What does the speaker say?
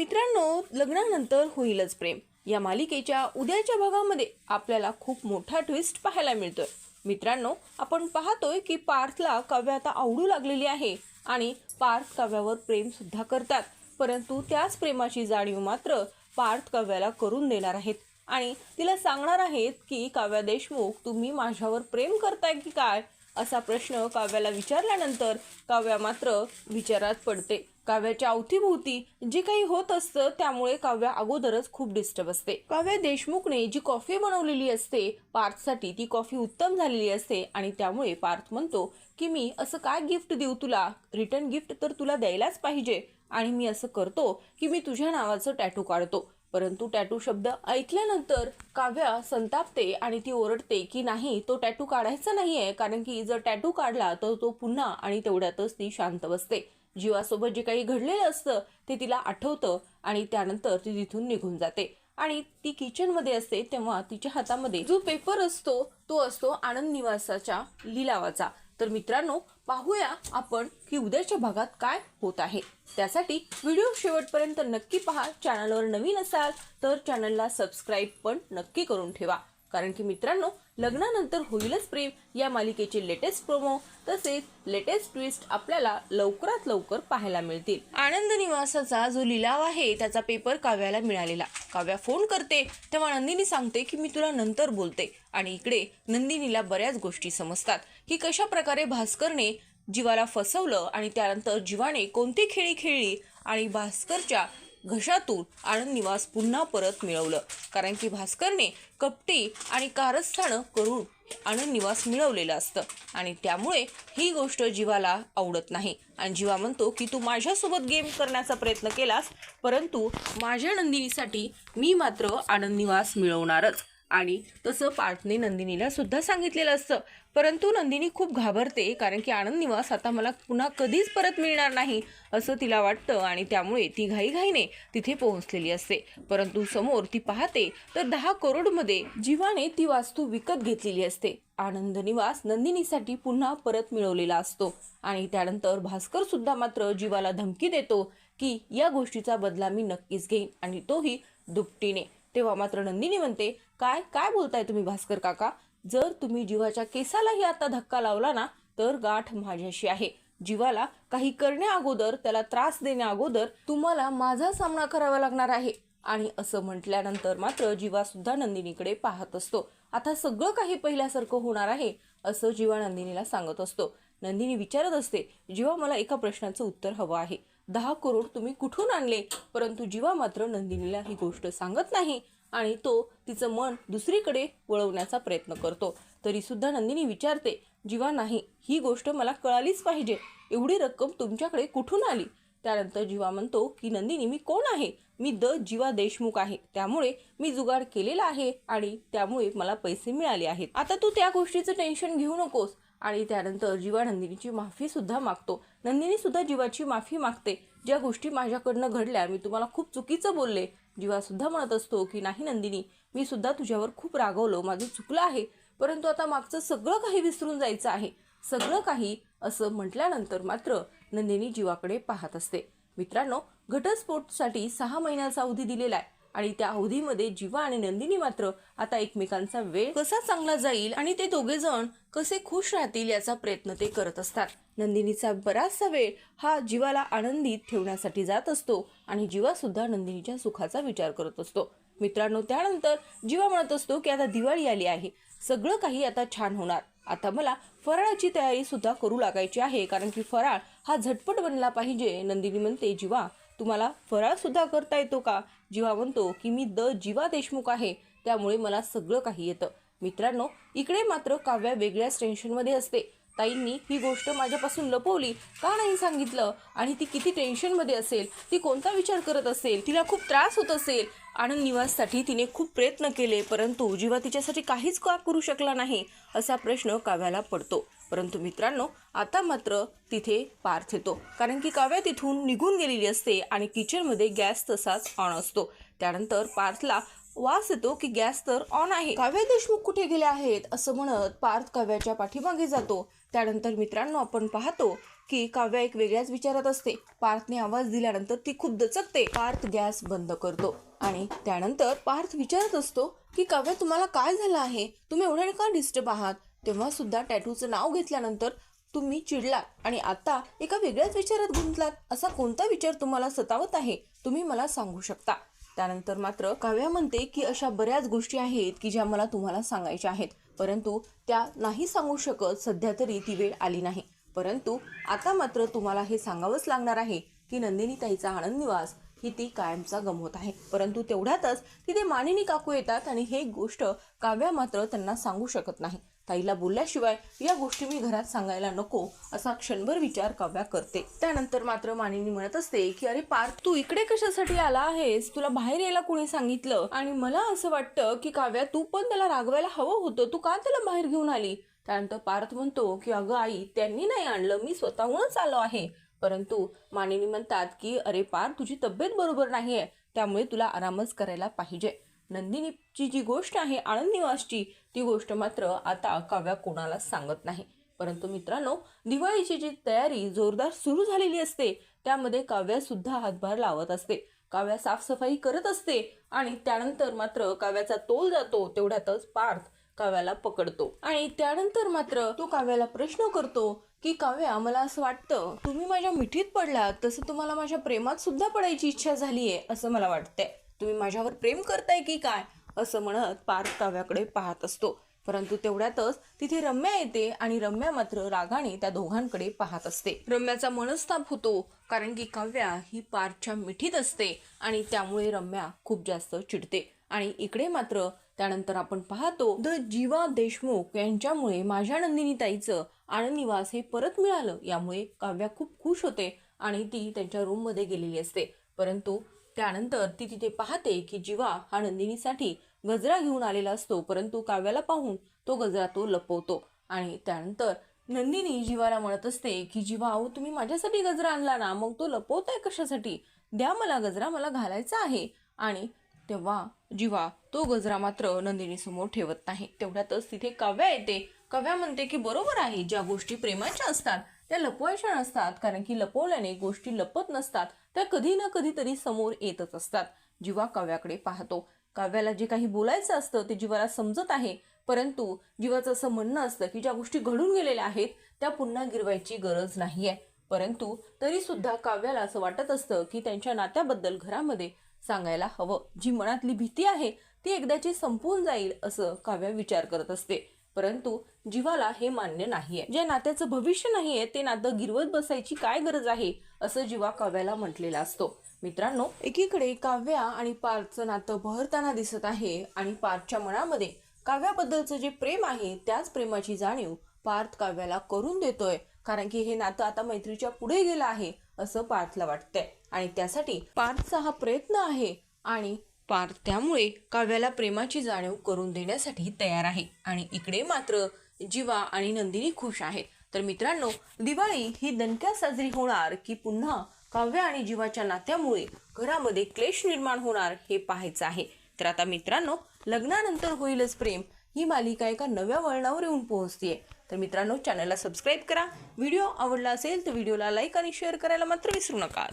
मित्रांनो लग्नानंतर होईलच प्रेम. या मालिकेच्या उद्याच्या भागामध्ये आपल्याला खूप मोठा ट्विस्ट पाहायला मिळतोय. मित्रांनो आपण पाहतोय की पार्थला काव्य आता आवडू लागलेली आहे आणि पार्थ काव्यावर प्रेम सुद्धा करतात. परंतु त्याच प्रेमाची जाणीव मात्र पार्थ काव्याला करून देणार आहेत. आणि तिला सांगणार आहेत की काव्या देशमुख तुम्ही माझ्यावर प्रेम करताय की काय? असा प्रश्न काव्याला विचारल्यानंतर काव्या मात्र विचारात पडते. काव्याच्या अवतीभोवती जे काही होत असतं त्यामुळे काव्या अगोदरच खूप डिस्टर्ब असते. काव्या देशमुखने जी कॉफी बनवलेली असते पार्थसाठी ती कॉफी उत्तम झालेली असते आणि त्यामुळे पार्थ म्हणतो की मी असं काय गिफ्ट देऊ तुला? रिटर्न गिफ्ट तर तुला द्यायलाच पाहिजे आणि मी असं करतो की मी तुझ्या नावाचं टॅटू काढतो. परंतु टॅटू शब्द ऐकल्यानंतर काव्या संतापते आणि ती ओरडते की नाही तो टॅटू काढायचा नाही आहे कारण की जर टॅटू काढला तर तो पुन्हा आणि तेवढ्यातच ती शांत बसते. जीवासोबत जे काही घडलेलं असतं ते तिला आठवतं आणि त्यानंतर ती तिथून निघून जाते. आणि ती किचनमध्ये असते तेव्हा तिच्या हातामध्ये जो पेपर असतो तो असतो आनंद निवासाच्या लिलावाचा. तर मित्रांनो पाहूया आपण की उद्याच्या भागात काय होत आहे. त्यासाठी व्हिडिओ शेवटपर्यंत नक्की पहा. चॅनलवर नवीन असाल तर चॅनलला सबस्क्राईब पण नक्की करून ठेवा. कारण की मित्रांनो लग्नानंतर होईलच प्रेम. या मालिकेचे लेटेस्ट प्रोमो तसेच लेटेस्ट ट्विस्ट आपल्याला लवकरात लवकर पाहायला मिळतील. आनंद निवासाचा जो लिलाव आहे त्याचा पेपर काव्याला मिळालेला. काव्या फोन करते तेव्हा नंदिनी सांगते की मी तुला नंतर बोलते. आणि इकडे नंदिनीला बऱ्याच गोष्टी समजतात की कशा प्रकारे भास्करने जीवाला फसवलं आणि त्यानंतर जीवाने कोणती खेळी खेळली आणि भास्करच्या घशातून आनंद निवास पुन्हा परत मिळवलं. कारण की भास्करने कपटी आणि कारस्थानं करून आनंद निवास मिळवलेलं असतं. आणि त्यामुळे ही गोष्ट जीवाला आवडत नाही. आणि जीवा म्हणतो की तू माझ्यासोबत गेम करण्याचा प्रयत्न केलास परंतु माझ्या नंदिनीसाठी मी मात्र आनंद निवास मिळवणारच. आणि तसं पार्थने नंदिनीला सुद्धा सांगितलेलं असतं. परंतु नंदिनी खूप घाबरते कारण की आनंद निवास आता मला पुन्हा कधीच परत मिळणार नाही असं तिला वाटतं आणि त्यामुळे ती घाईघाईने तिथे पोहोचलेली असते. परंतु समोर ती पाहते तर दहा करोडमध्ये जीवाने ती वास्तू विकत घेतलेली असते. आनंद निवास नंदिनीसाठी पुन्हा परत मिळवलेला असतो आणि त्यानंतर भास्कर सुद्धा मात्र जीवाला धमकी देतो की या गोष्टीचा बदला मी नक्कीच घेईन आणि तोही दुपटीने. तेव्हा मात्र नंदिनी म्हणते काय काय बोलताय तुम्ही भास्कर काका? जर तुम्ही जीवाच्या केसालाही आता धक्का लावला ना तर गाठ माझ्याशी आहे. जीवाला काही करण्या अगोदर त्याला त्रास देण्या अगोदर तुम्हाला माझा सामना करावा लागणार आहे. आणि असं म्हटल्यानंतर मात्र जीवा सुद्धा नंदिनीकडे पाहत असतो. आता सगळं काही पहिल्यासारखं होणार आहे असं जीवा नंदिनीला सांगत असतो. नंदिनी विचारत असते जीवा मला एका प्रश्नाचं उत्तर हवं आहे. दहा करोड तुम्ही कुठून आणले? परंतु जीवा मात्र नंदिनीला ही गोष्ट सांगत नाही आणि तो तिचं मन दुसरीकडे वळवण्याचा प्रयत्न करतो. तरीसुद्धा नंदिनी विचारते जीवा नाही ही गोष्ट मला कळालीच पाहिजे. एवढी रक्कम तुमच्याकडे कुठून आली? त्यानंतर जीवा म्हणतो की नंदिनी मी कोण आहे? मी द जीवा देशमुख आहे. त्यामुळे मी जुगाड केलेला आहे आणि त्यामुळे मला पैसे मिळाले आहेत. आता तू त्या गोष्टीचं टेन्शन घेऊ नकोस. आणि त्यानंतर जीवा नंदिनीची माफीसुद्धा मागतो. नंदिनीसुद्धा जीवाची माफी मागते. ज्या गोष्टी माझ्याकडनं घडल्या मी तुम्हाला खूप चुकीचं बोलले. जीवासुद्धा म्हणत असतो की नाही नंदिनी मी सुद्धा तुझ्यावर खूप रागवलो. माझं चुकलं आहे. परंतु आता मागचं सगळं काही विसरून जायचं आहे. सगळं काही असं म्हटल्यानंतर मात्र नंदिनी जीवाकडे पाहत असते. मित्रांनो घटस्फोटसाठी सहा महिन्याचा अवधी दिलेला आहे. आणि त्या अवधीमध्ये जीवा आणि नंदिनी मात्र आता एकमेकांचा वेळ कसा चांगला जाईल आणि ते दोघे जण कसे खुश राहतील याचा प्रयत्न ते करत असतात. नंदिनीचा बराचसा वेळ हा जीवाला आनंदित ठेवण्यासाठी जात असतो आणि जीवा सुद्धा नंदिनीच्या सुखाचा विचार करत असतो. मित्रांनो त्यानंतर जीवा म्हणत असतो की आता दिवाळी आली आहे. सगळं काही आता छान होणार. आता मला फराळाची तयारी सुद्धा करू लागायची आहे कारण की फराळ हा झटपट बनला पाहिजे नंदिनी म्हणते. जीवा तुम्हाला फराळसुद्धा करता येतो का? जीवा म्हणतो की मी द जीवा देशमुख आहे. त्यामुळे मला सगळं काही येतं. मित्रांनो इकडे मात्र काव्या वेगळ्याच टेन्शनमध्ये असते. ताईंनी ही गोष्ट माझ्यापासून लपवली का नाही सांगितलं? आणि ती किती टेन्शनमध्ये असेल? ती कोणता विचार करत असेल? तिला खूप त्रास होत असेल. आनंद निवाससाठी तिने खूप प्रयत्न केले परंतु जीवा तिच्यासाठी काहीच का करू शकला नाही? असा प्रश्न काव्याला पडतो. परंतु मित्रांनो आता मात्र तिथे पार्थ येतो. कारण की काव्या तिथून निघून गेलेली असते आणि किचनमध्ये गॅस तसाच ऑन असतो. त्यानंतर पार्थला वास येतो की गॅस तर ऑन आहे. काव्या देशमुख कुठे गेले आहेत? असं म्हणत पार्थ काव्याच्या पाठीमागे जातो. त्यानंतर मित्रांनो आपण पाहतो की काव्या एक वेगळ्याच विचारात असते. पार्थने आवाज दिल्यानंतर ती खूप दचकते. पार्थ गॅस बंद करतो आणि त्यानंतर पार्थ विचारत असतो की काव्या तुम्हाला काय झालं आहे? तुम्ही एवढ्याने का डिस्टर्ब आहात? तेव्हा सुद्धा टॅटूचं नाव घेतल्यानंतर तुम्ही चिडलात आणि आता एका वेगळ्याच विचारात गुंतलात. असा कोणता विचार तुम्हाला सतावत आहे तुम्ही मला सांगू शकता. त्यानंतर मात्र काव्या म्हणते की अशा बऱ्याच गोष्टी आहेत की ज्या मला तुम्हाला सांगायच्या आहेत. परंतु त्या नाही सांगू शकत सध्या तरी ती वेळ आली नाही. परंतु आता मात्र तुम्हाला हे सांगावंच लागणार आहे की नंदिनी ताईचा आनंद निवास ही ती कायमचा गमवत आहे. परंतु तेवढ्यातच तिथे मानिनी काकू येतात आणि हे गोष्ट काव्या मात्र त्यांना सांगू शकत नाही. ताईला बोलल्याशिवाय या गोष्टी मी घरात सांगायला नको असा क्षणभर विचार काव्या करते. त्यानंतर मात्र मानिनी म्हणत असते की अरे पार्थ तू इकडे कशासाठी आला आहेस? तुला बाहेर यायला कोणी सांगितलं? आणि मला असं वाटतं की काव्या तू पण त्याला रागवायला हवं होतं. तू का त्याला बाहेर घेऊन आली? त्यानंतर पार्थ म्हणतो की अगं आई त्यांनी नाही आणलं. मी स्वतःहूनच आलो आहे. परंतु मानिनी म्हणतात की अरे पार तुझी तब्येत बरोबर नाही आहे त्यामुळे तुला आरामच करायला पाहिजे. नंदिनीची जी गोष्ट आहे आनंद निवासची ती गोष्ट मात्र आता काव्या कोणालाच सांगत नाही. परंतु मित्रांनो दिवाळीची जी तयारी जोरदार सुरू झालेली असते त्यामध्ये काव्यासुद्धा हातभार लावत असते. काव्या साफसफाई करत असते आणि त्यानंतर मात्र काव्याचा तोल जातो तेवढ्यातच पार्थ काव्याला पकडतो. आणि त्यानंतर मात्र तो काव्याला प्रश्न करतो की काव्या मला असं वाटतं तुम्ही माझ्या मिठीत पडलात तसं तुम्हाला माझ्या प्रेमात सुद्धा पडायची इच्छा झाली आहे असं मला वाटतंय. तुम्ही माझ्यावर प्रेम करताय की काय? असं म्हणत पार्थ काव्याकडे पाहत असतो. परंतु तेवढ्यातच तिथे रम्या येते आणि रम्या मात्र रागाने त्या दोघांकडे पाहत असते. रम्याचा मनस्ताप होतो कारण की काव्या ही पार्थच्या मिठीत असते आणि त्यामुळे रम्या खूप जास्त चिडते. आणि इकडे मात्र त्यानंतर आपण पाहतो द जीवा देशमुख यांच्यामुळे माझ्या नंदिनी ताईचं आनंद निवास हे परत मिळालं. यामुळे काव्या खूप खुश होते आणि ती त्यांच्या रूममध्ये गेलेली असते. परंतु त्यानंतर ती तिथे पाहते की जीवा हा नंदिनीसाठी गजरा घेऊन आलेला असतो परंतु काव्याला पाहून तो गजरा तो लपवतो. आणि त्यानंतर नंदिनी जीवाला म्हणत असते की जीवा अहो तुम्ही माझ्यासाठी गजरा आणला ना मग तो लपवताय कशासाठी? द्या मला गजरा मला घालायचा आहे. आणि तेव्हा जीवा तो गजरा मात्र नंदिनी समोर ठेवत नाही. तेवढ्यातच तिथे काव्या येते. काव्या म्हणते की बरोबर आहे ज्या गोष्टी प्रेमाच्या असतात त्या लपवायच्या नसतात कारण की लपवल्याने गोष्टी लपत नसतात त्या कधी ना कधीतरी समोर येतच असतात. जीवा काव्याकडे पाहतो. काव्याला जे काही बोलायचं असतं ते जीवाला समजत आहे. परंतु जीवाचं असं म्हणणं असतं की ज्या गोष्टी घडून गेलेल्या आहेत त्या पुन्हा गिरवायची गरज नाही आहे परंतु तरी सुद्धा काव्याला असं वाटत असतं की त्यांच्या नात्याबद्दल घरामध्ये सांगायला हवं. जी मनातली भीती आहे ती एकदाची संपून जाईल असं काव्या विचार करत असते. परंतु जीवाला हे मान्य नाहीये. ज्या नात्याचं भविष्य नाहीये ते नातं गिरवत बसायची काय गरज आहे असं जीवा काव्याला म्हटलेला असतो. मित्रांनो एकीकडे काव्या आणि पार्थचं नातं बहरताना दिसत आहे आणि पार्थच्या मनामध्ये काव्याबद्दलचं जे प्रेम आहे त्याच प्रेमाची जाणीव पार्थ काव्याला करून देतोय. कारण की हे नातं आता मैत्रीच्या पुढे गेलं आहे असं पार्थला वाटतंय. आणि त्यासाठी पार्थचा हा प्रयत्न आहे आणि पार त्यामुळे काव्याला प्रेमाची जाणीव करून देण्यासाठी तयार आहे. आणि इकडे मात्र जीवा आणि नंदिनी खुश आहेत. तर मित्रांनो दिवाळी ही दणक्या साजरी होणार की पुन्हा काव्य आणि जीवाच्या नात्यामुळे घरामध्ये क्लेश निर्माण होणार हे पाहायचं आहे. तर आता मित्रांनो लग्नानंतर होईलच प्रेम ही मालिका एका नव्या वळणावर येऊन पोहोचते तर मित्रांनो चॅनलला सबस्क्राईब करा. व्हिडिओ आवडला असेल तर व्हिडिओला लाईक आणि शेअर करायला मात्र विसरू नका.